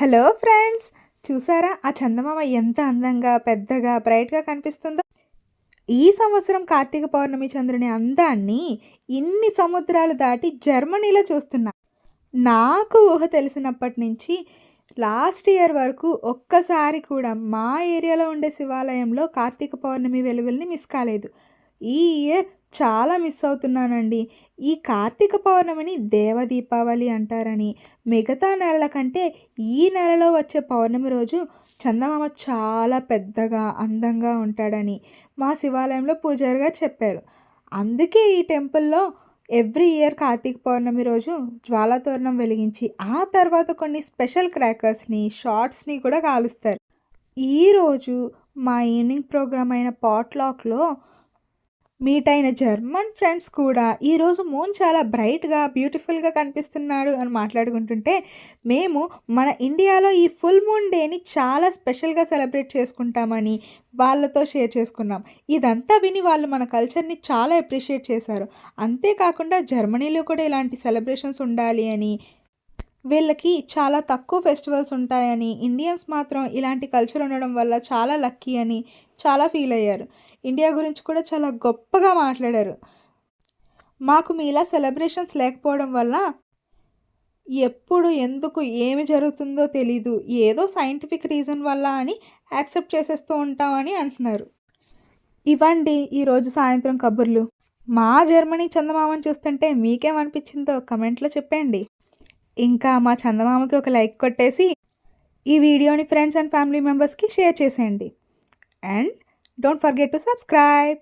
Hello friends చూసారా? ఆ చందమామ ఎంత అందంగా పెద్దగా బ్రైట్గా కనిపిస్తుందో? ఈ సంవత్సరం కార్తీక పౌర్ణమి చంద్రుని అందాన్ని ఇన్ని సముద్రాలు దాటి జర్మనీలో చూస్తున్నా. నాకు ఊహ తెలిసినప్పటి నుంచి లాస్ట్ ఇయర్ వరకు ఒక్కసారి కూడా మా ఏరియాలో ఉండే శివాలయంలో కార్తీక పౌర్ణమి వెలుగుల్ని మిస్ కాలేదు. ఈ ఇయర్ చాలా మిస్ అవుతున్నానండి. ఈ కార్తీక పౌర్ణమిని దేవ దీపావళి అంటారని. మిగతా నెలల కంటే ఈ నెలలో వచ్చే పౌర్ణమి రోజు చందమామ చాలా పెద్దగా అందంగా ఉంటాడని మా శివాలయంలో పూజారిగా చెప్పారు. అందుకే ఈ టెంపుల్లో ఎవ్రీ ఇయర్ కార్తీక పౌర్ణమి రోజు జ్వాలాతోరణం వెలిగించి ఆ తర్వాత కొన్ని స్పెషల్ క్రాకర్స్ని షార్ట్స్ని కూడా కాలుస్తారు. ఈరోజు మా ఈవినింగ్ ప్రోగ్రామ్ అయిన పాట్లాక్లో మీట్ అయిన జర్మన్ ఫ్రెండ్స్ కూడా ఈరోజు మూన్ చాలా బ్రైట్గా బ్యూటిఫుల్గా కనిపిస్తున్నాడు అని మాట్లాడుకుంటుంటే మేము మన ఇండియాలో ఈ ఫుల్ మూన్ డేని చాలా స్పెషల్గా సెలబ్రేట్ చేసుకుంటామని వాళ్ళతో షేర్ చేసుకున్నాం. ఇదంతా విని వాళ్ళు మన కల్చర్ని చాలా అప్రిషియేట్ చేశారు. అంతేకాకుండా జర్మనీలో కూడా ఇలాంటి సెలబ్రేషన్స్ ఉండాలి అని వీళ్ళకి చాలా తక్కువ ఫెస్టివల్స్ ఉంటాయని ఇండియన్స్ మాత్రం ఇలాంటి కల్చర్ ఉండడం వల్ల చాలా లక్కీ అని చాలా ఫీల్ అయ్యారు. ఇండియా గురించి కూడా చాలా గొప్పగా మాట్లాడారు. మాకు మీ ఇలా సెలబ్రేషన్స్ లేకపోవడం వల్ల ఎప్పుడు ఎందుకు ఏమి జరుగుతుందో తెలీదు ఏదో సైంటిఫిక్ రీజన్ వల్ల అని యాక్సెప్ట్ చేసేస్తూ ఉంటామని అంటున్నారు. ఇవ్వండి ఈరోజు సాయంత్రం కబుర్లు. మా జర్మనీ చందమామని చూస్తుంటే మీకేమనిపించిందో కమెంట్లో చెప్పండి ఇంకా మా చందమామకి ఒక లైక్ కొట్టేసి ఈ వీడియోని ఫ్రెండ్స్ అండ్ ఫ్యామిలీ మెంబర్స్కి షేర్ చేసేయండి. And don't forget to subscribe.